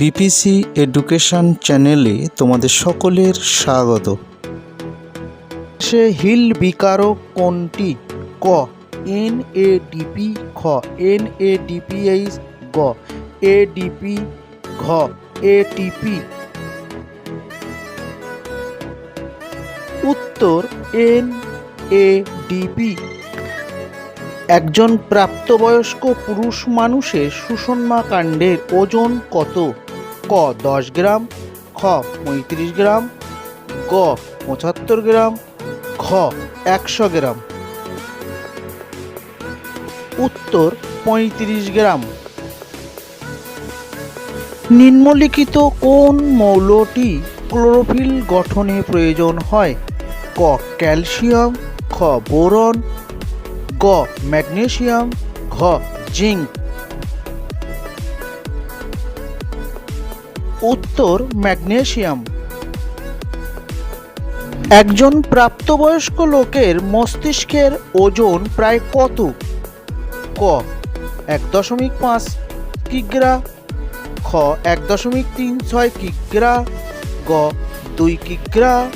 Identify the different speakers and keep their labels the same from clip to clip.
Speaker 1: BPC education চ্যানেলে তোমাদের সকলের স্বাগত। সে হিল বিকারক কোনটি? ক, এন এ ডিপি খ, এন এ ডিপিএইচ গ এডিপি ঘ এটিপি উত্তর, এন এ ডিপি একজন প্রাপ্তবয়স্ক পুরুষ মানুষের সুষমা কাণ্ডের ওজন কত? ক দশ গ্রাম, খ পঁয়ত্রিশ গ্রাম, গ পঁচাত্তর গ্রাম, ঘ একশো গ্রাম। উত্তর পঁয়ত্রিশ গ্রাম। নিম্নলিখিত কোন মৌলটি ক্লোরোফিল গঠনে প্রয়োজন হয়? ক ক্যালসিয়াম, খ বোরন, গ ম্যাগনেসিয়াম, ঘ জিঙ্ক। উত্তর ম্যাগনেশিয়াম। একজন প্রাপ্তবয়স্ক লোকের মস্তিষ্কের ওজন প্রায় কত? ক, এক দশমিক পাঁচ কিগ্রা। খ, এক দশমিক তিন ছয় কিগ্রা। গ, দুই কিগ্রা।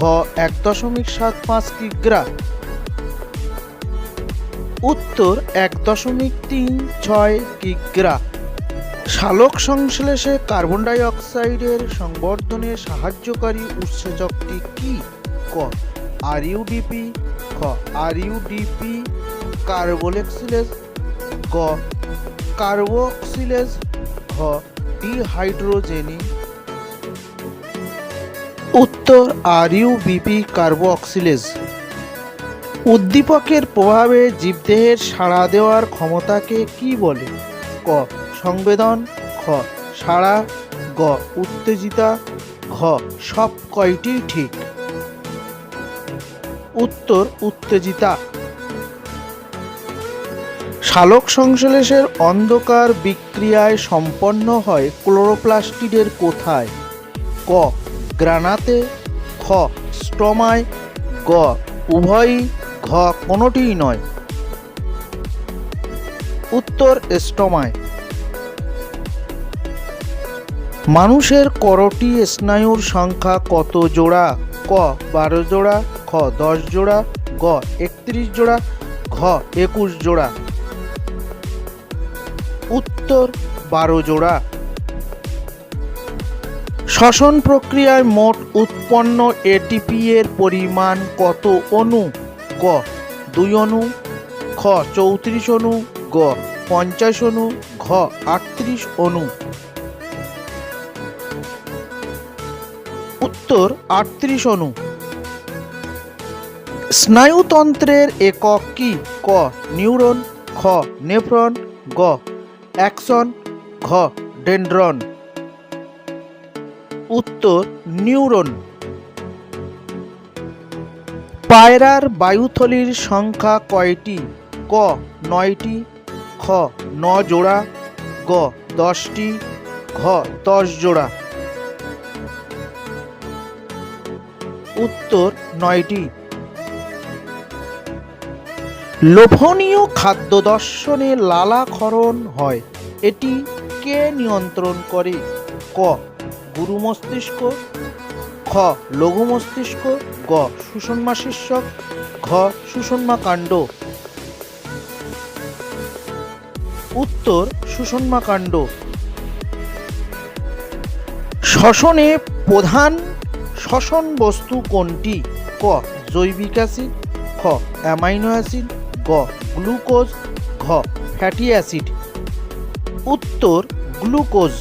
Speaker 1: ঘ, এক দশমিক সাত পাঁচ কিগ্রা। উত্তর, এক দশমিক তিন ছয় কিগ্রা। সালোক সংশ্লেষে কার্বন ডাই অক্সাইডের সংবর্ধনে সাহায্যকারী উৎসেচকটি কি? ক আর ইউডিপি খ আর ইউডিপি কার্বোলেক্সিলেজ গ কার্বক্সিলেজ ঘ, ডিহাইড্রোজেনি। উত্তর আর ইউবিপি কার্বক্সিলেজ উদ্দীপকের প্রভাবে জীবদেহের সাড়া দেওয়ার ক্ষমতাকে কি বলে? ক, সংবেদন, খ, সাড়া, গ, উত্তেজিতা, ঘ, সব কয়টি ঠিক? উত্তর, উত্তেজিতা। সালোক সংশ্লেষের অন্ধকার বিক্রিয়ায় সম্পন্ন হয় ক্লোরোপ্লাস্টিডের কোথায়? ক, গ্রানাতে। খ, স্টমায়। গ, উভয়ই। ঘ, কোনোটিই নয়। উত্তর স্টমায়। মানুষের করটি স্নায়ুর সংখ্যা কত জোড়া? ক, বারো জোড়া, খ, দশ জোড়া, গ, একত্রিশ জোড়া, ঘ, একুশ জোড়া। উত্তর, বারো জোড়া। শ্বসন প্রক্রিয়ায় মোট উৎপন্ন এটিপি এর পরিমাণ কত অণু ক দুই অণু খ, চৌত্রিশ অণু গ, পঞ্চাশ অণু ঘ, আটত্রিশ অণু উত্তর, আটত্রিশ অণু স্নায়ুতন্ত্রের একক কি? ক, নিউরন, খ, নেফ্রন, গ অ্যাকশন ঘ, ডেন্ড্রন। উত্তর, নিউরন। পায়রার বায়ুথলির সংখ্যা কয়টি? ক, নয়টি খ, ন জোড়া, গ, দশটি, ঘ, দশ জোড়া। উত্তর নয়টি। লোভনীয় খাদ্য দর্শনে লালাক্ষরণ হয়। এটি কে নিয়ন্ত্রণ করে? ক, গুরু মস্তিষ্ক। খ, লঘু মস্তিষ্ক। গ সুষমা শীর্ষক। ঘ সুষমা কাণ্ড। উত্তর সুষমা কাণ্ড শ্বসনে প্রধান শ্বসন বস্তু কোনটি? ক, জৈবিক অ্যাসিড, খ, অ্যামাইনো অ্যাসিড, গ, গ্লুকোজ, ঘ, ফ্যাটি অ্যাসিড। উত্তর, গ্লুকোজ।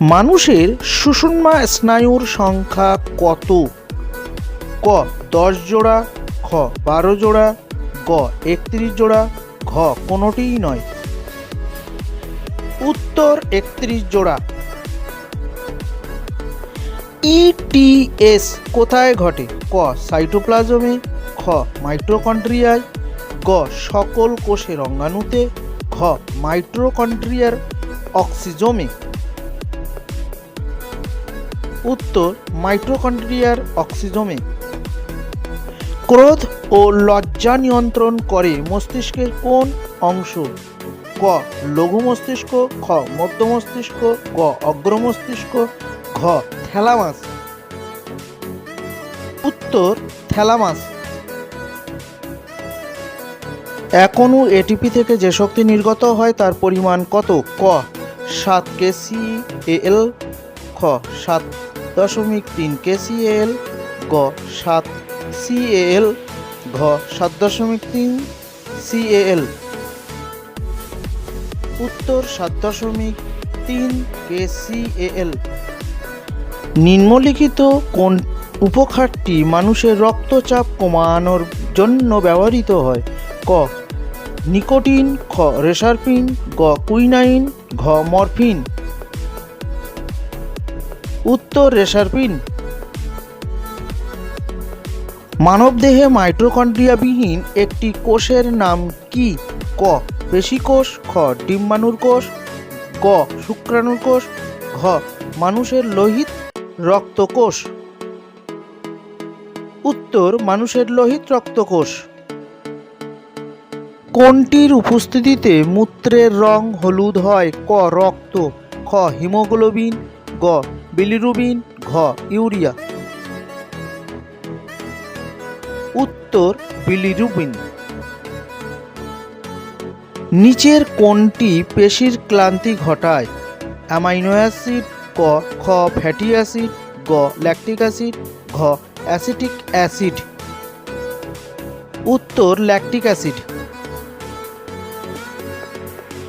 Speaker 1: মানুষের সুষুম্না স্নায়ুর সংখ্যা কত? ক, দশ জোড়া, খ, বারো জোড়া, গ, একত্রিশ জোড়া ঘ কোনোটিই নয়। উত্তর একত্রিশ জোড়া। ইটিএস কোথায় ঘটে? ক, সাইটোপ্লাজমে, খ, মাইটোকন্ড্রিয়ায়, গ, সকল কোষের অঙ্গাণুতে, ঘ মাইট্রোকন্ড্রিয়ার অক্সিজমে। উত্তর মাইট্রোকন্ড্রিয়ার অক্সিজমে। ক্রোধ ও লজ্জা নিয়ন্ত্রণ করে মস্তিষ্কের কোন অংশ? ক, লঘু মস্তিষ্ক, খ, মধ্য মস্তিষ্ক, গ, অগ্র মস্তিষ্ক, ঘ, থ্যালামাস। উত্তর, থ্যালামাস। এখনও এটিপি থেকে যে শক্তি নির্গত হয় তার পরিমাণ কত? ক, সাত কেসি এল খ, সাত দশমিক তিন কেসি এল গ, সাত সিএল ঘ, সাত দশমিক তিন সিএল উত্তর সাত দশমিক তিন কে কেসিএল নিম্নলিখিত কোন উপখাতটি মানুষের রক্তচাপ কমানোর জন্য ব্যবহৃত হয়? ক, নিকোটিন, খ, রেসারপিন, গ, কুইনাইন, ঘ, মরফিন। উত্তর রেসারপিন। মানবদেহে মাইটোকন্ড্রিয়াবিহীন একটি কোষের নাম কি? ক পেশিকোষ খ, ডিম্বাণুর কোষ, গ, শুক্রাণুর কোষ, ঘ, মানুষের লোহিত রক্তকোষ উত্তর, মানুষের লোহিত রক্তকোষ কোনটির উপস্থিতিতে মূত্রের রং হলুদ হয়? ক, রক্ত, খ, হিমোগ্লোবিন, গ, বিলিরুবিন, ঘ, ইউরিয়া। উত্তর বিলিরুবিন নিচের কোনটি পেশির ক্লান্তি ঘটায়। অ্যামাইনো অ্যাসিড, ক, খ, ফ্যাটি অ্যাসিড, গ, ল্যাকটিক অ্যাসিড, ঘ, অ্যাসিটিক অ্যাসিড। উত্তর, ল্যাকটিক অ্যাসিড।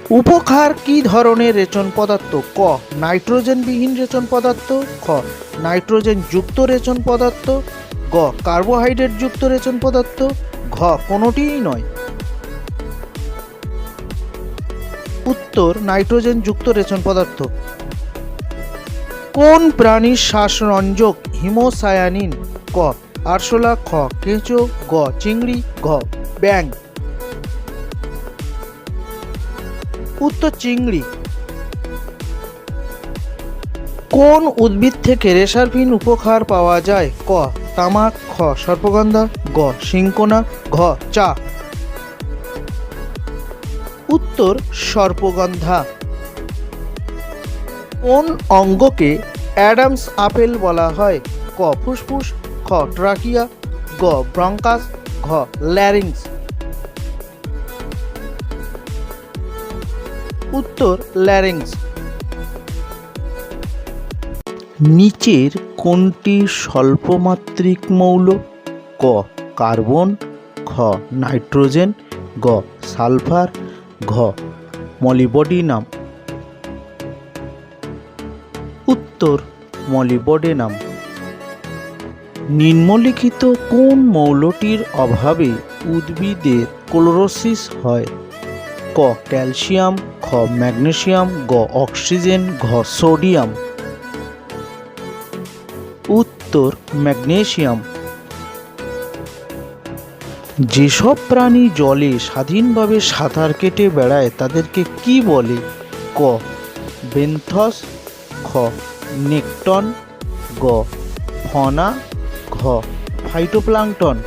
Speaker 1: উপক্ষার কি ধরনের রেচন পদার্থ? ক, নাইট্রোজেনবিহীন রেচন পদার্থ, খ নাইট্রোজেন যুক্ত রেচন পদার্থ গ, কার্বোহাইড্রেট যুক্ত রেচন পদার্থ, ঘ, কোনোটিই নয়। উত্তর, নাইট্রোজেন যুক্ত রেচন পদার্থ। কোন প্রাণীর শ্বাসরঞ্জক হিমোসায়ানিন? ক, আরশোলা, খ, কেঁচো, গ, চিংড়ি, ঘ ব্যাং উত্তর, চিংড়ি। কোন উদ্ভিদ থেকে রেশারফিন উপকার পাওয়া যায়? ক তামাক খ সর্পগন্ধা, গ, সিংকোনা, ঘ, চা। উত্তর, সর্পগন্ধা। কোন অঙ্গকে অ্যাডামস আপেল বলা হয়? ক, ফুসফুস, খ, ট্রাকিয়া, গ, ব্রঙ্কাস, ঘ, ল্যারিংস। উত্তর, ল্যারিংস। নিচের কোনটি স্বল্পমাত্রিক মৌল? ক, কার্বন, খ, নাইট্রোজেন, গ, সালফার, ঘ, মলিবডিনাম। উত্তর, মলিবডেনাম। নিম্নলিখিত কোন মৌলটির অভাবে উদ্ভিদের ক্লোরোসিস হয়? ক, ক্যালসিয়াম, খ, ম্যাগনেসিয়াম, গ, অক্সিজেন, ঘ, সোডিয়াম। উত্তর, ম্যাগনেশিয়াম। যেসব প্রাণী জলে স্বাধীনভাবে সাঁতার কেটে বেড়ায়, তাদেরকে কি বলে? ক, বেন্থস, খ, নেকটন, গ, ফনা, ঘ ফাইটোপ্লাঙ্কটন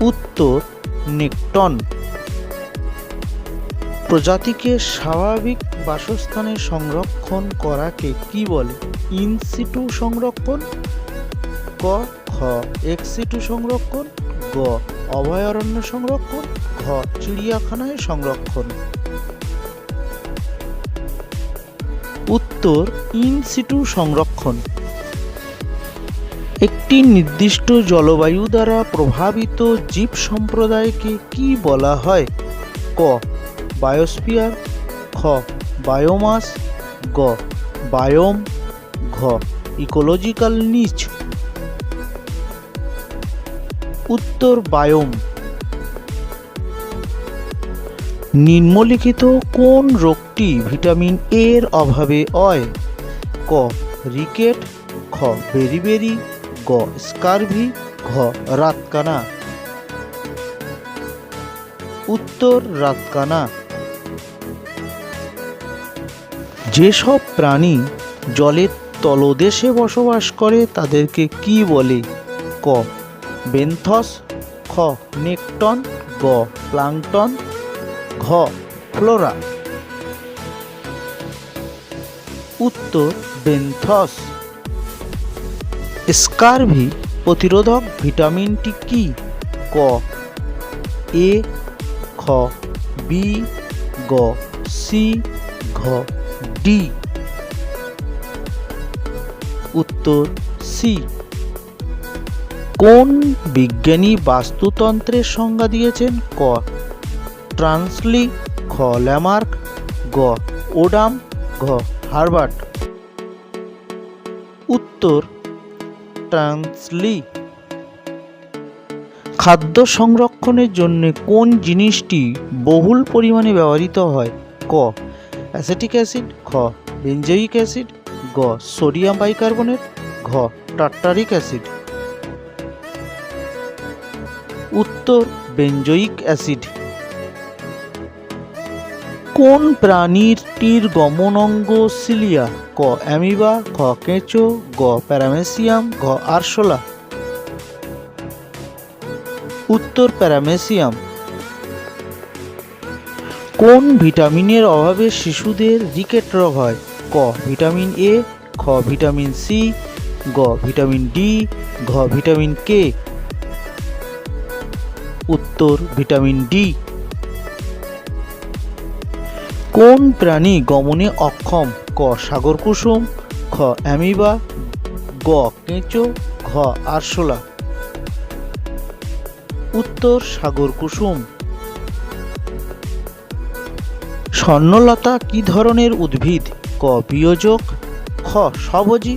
Speaker 1: উত্তর, নেকটন। প্রজাতিকে স্বাভাবিক বাসস্থানে সংরক্ষণ করাকে কি বলে? ইনসিটু সংরক্ষণ? ক, খ। এক্সিটু সংরক্ষণ? গ। অভয়ারণ্য সংরক্ষণ? ঘ। চিড়িয়াখানায় সংরক্ষণ। উত্তর ইনসিটু সংরক্ষণ। একটি নির্দিষ্ট জলবায়ু দ্বারা প্রভাবিত জীব সম্প্রদায়কে কি বলা হয়? ক বায়োস্ফিয়ার, খ, বায়োমাস, গ, বায়োম, ঘ, ইকোলজিক্যাল নিচ। উত্তর বায়োম। নিম্নলিখিত কোন রোগটি ভিটামিন এর অভাবে হয়? ক, রিকেট, খ বেরিবেরি গ, স্কারভি, ঘ, রাতকানা। উত্তর রাতকানা। যেসব প্রাণী জলের তলদেশে বসবাস করে, তাদেরকে কি বলে? ক, বেন্থস, খ, নেকটন, গ, প্লাংটন, ঘ, ফ্লোরা। উত্তর, বেন্থস। স্কারভি প্রতিরোধক ভিটামিনটি কি? ক, এ, খ, বি, গ, সি, ঘ। ডি। উত্তর সি। কোন বিজ্ঞানী বাস্তুতন্ত্রের সংজ্ঞা দিয়েছেন? ক। ট্রান্সলি খ ল্যামার্ক, গ। ওডাম, ঘ। হার্বার্ট। উত্তর ট্রান্সলি। খাদ্য সংরক্ষণের জন্য কোন জিনিসটি বহুল পরিমাণে ব্যবহৃত হয়? ক। অ্যাসিটিক অ্যাসিড খ বেঞ্জয়িক অ্যাসিড, গ, সোডিয়াম বাইকার্বনেট, ঘ টার্টারিক অ্যাসিড। উত্তর, বেঞ্জয়িক অ্যাসিড। কোন প্রাণীটির গমনাঙ্গ সিলিয়া? ক, অ্যামিবা খ কেঁচো, গ, প্যারামেসিয়াম, ঘ, আরশোলা। উত্তর, প্যারামেসিয়াম। কোন ভিটামিনের অভাবে শিশুদের রিকেট রোগ হয়? ক, ভিটামিন এ খ, ভিটামিন সি গ, ভিটামিন ডি ঘ, ভিটামিন কে উত্তর, ভিটামিন ডি কোন প্রাণী গমনে অক্ষম? ক, সাগর কুসুম, খ, অ্যামিবা, গ, কেঁচো, ঘ, আরশোলা। উত্তর, সাগর কুসুম। স্বর্ণলতা কি ধরনের উদ্ভিদ? ক বিয়োজক খ সবজি,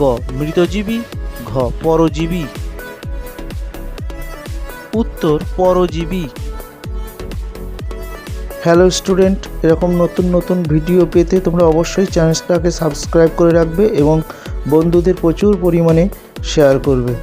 Speaker 1: গ মৃতজীবী, ঘ পরজীবী। উত্তর, পরজীবী। হ্যালো স্টুডেন্ট এরকম নতুন নতুন ভিডিও পেতে তোমরা অবশ্যই চ্যানেলটাকে সাবস্ক্রাইব করে রাখবে এবং বন্ধুদের প্রচুর পরিমাণে শেয়ার করবে।